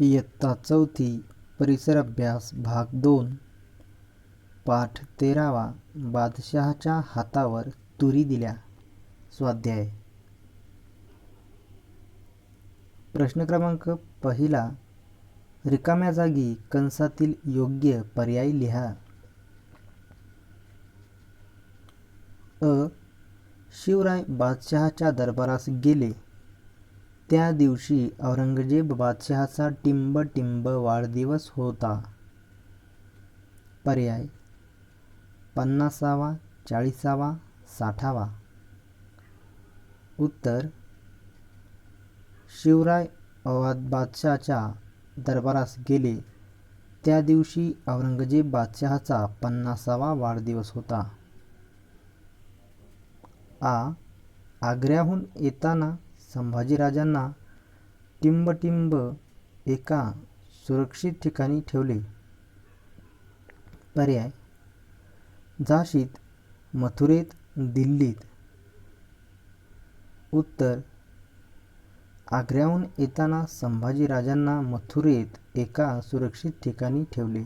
इयत्ता चौथी परिसर अभ्यास भाग दोन पाठ तेरावा बादशहाच्या हातावर तुरी दिल्या. स्वाध्याय. प्रश्न क्रमांक पहिला. रिकाम्या जागी कंसातील योग्य पर्याय लिहा. अ. शिवराय बादशहाच्या दरबारास गेले. त्या दिवशी औरंगजेब बादशहाचा टिंब टिंब वाढदिवस होता. पर्याय पन्नासावा चाळीसावा साठावा. उत्तर शिवराय अवध बादशहाच्या दरबारास गेले. त्या दिवशी औरंगजेब बादशहाचा पन्नासावा वाढदिवस होता. आ आग्र्याहून येताना संभाजीराजांना टिंबटिंब एका सुरक्षित ठिकाणी ठेवले. पर्याय. झाशीत मथुरेत दिल्लीत. उत्तर. आग्र्याहून येताना संभाजीराजांना मथुरेत एका सुरक्षित ठिकाणी ठेवले.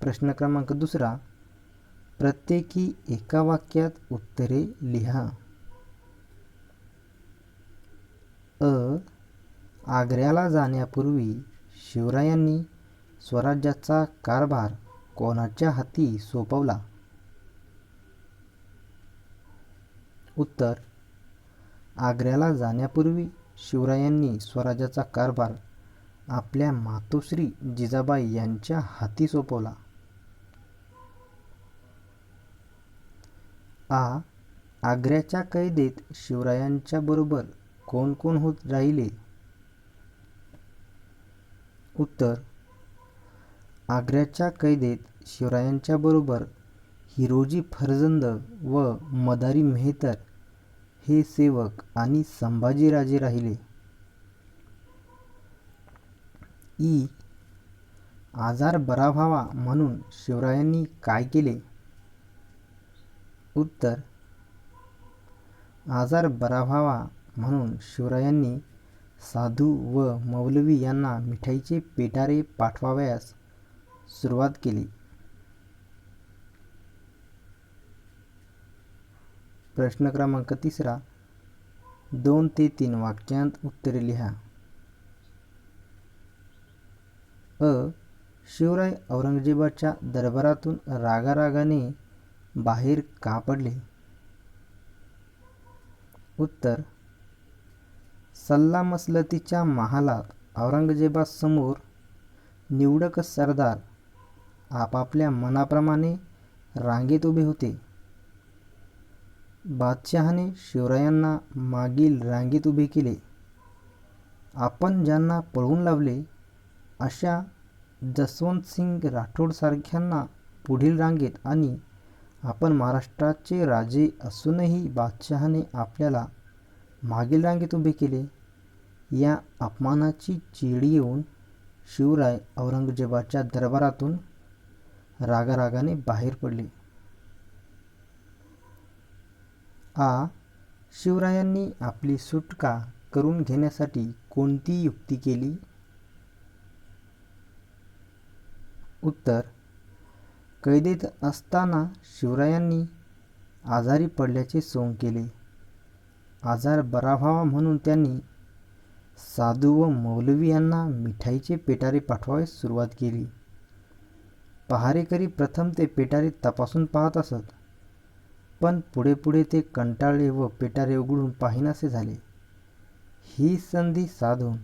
प्रश्न क्रमांक दुसरा. प्रत्येकी एका वाक्यात उत्तरे लिहा. अ. आग्र्याला जाण्यापूर्वी शिवरायांनी स्वराज्याचा कारभार कोणाच्या हाती सोपवला? उत्तर. आग्र्याला जाण्यापूर्वी शिवरायांनी स्वराज्याचा कारभार आपल्या मातोश्री जिजाबाई यांच्या हाती सोपवला. आ आग्र्याच्या कैदेत शिवरायांच्या बरोबर कोण कोण होत राहिले? उत्तर आग्र्याच्या कैदेत शिवरायांच्या बरोबर हिरोजी फर्जंद व मदारी मेहतर हे सेवक आणि संभाजीराजे राहिले. ई आजार बरा व्हावा म्हणून शिवरायांनी काय केले? उत्तर. आजार बरा व्हावा म्हणून शिवरायांनी साधू व मौलवी यांना मिठाईचे पेटारे पाठवावयास सुरुवात केली. प्रश्न क्रमांक तिसरा. दोन ते तीन वाक्यांत उत्तरे लिहा. अ. शिवराय औरंगजेबाच्या दरबारातून रागारागाने बाहेर का पडले? उत्तर सल्लामसलतीच्या महालात औरंगजेबासमोर निवडक सरदार आपापल्या मनाप्रमाणे रांगेत उभे होते. बादशहाने शिवरायांना मागील रांगेत उभे केले. आपण ज्यांना पळवून लावले अशा जसवंतसिंग राठोडसारख्यांना पुढील रांगेत आणि आपण महाराष्ट्राचे राजे असूनही बादशहाने आपल्याला मागील रांगेत उभे केले. या अपमानाची चिडी येऊन शिवराय औरंगजेबाच्या दरबारातून रागारागाने बाहेर पडले. आ शिवरायांनी आपली सुटका करून घेण्यासाठी कोणती युक्ती केली? उत्तर कैदेत असताना शिवरायांनी आजारी पडल्याचे सोंग केले. आजार बरा व्हावा म्हणून त्यांनी साधू व मौलवी यांना मिठाईचे पेटारे पाठवायस सुरुवात केली. पहारेकरी प्रथम ते पेटारे तपासून पाहत असत पण पुढे पुढे ते कंटाळले व पेटारे उघडून पाहिनासे झाले. ही संधी साधून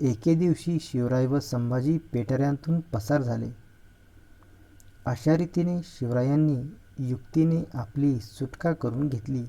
एके दिवशी शिवराय व संभाजी पेटाऱ्यांतून पसार झाले. अशा रीतीने शिवरायांनी युक्तीने आपली सुटका करून घेतली.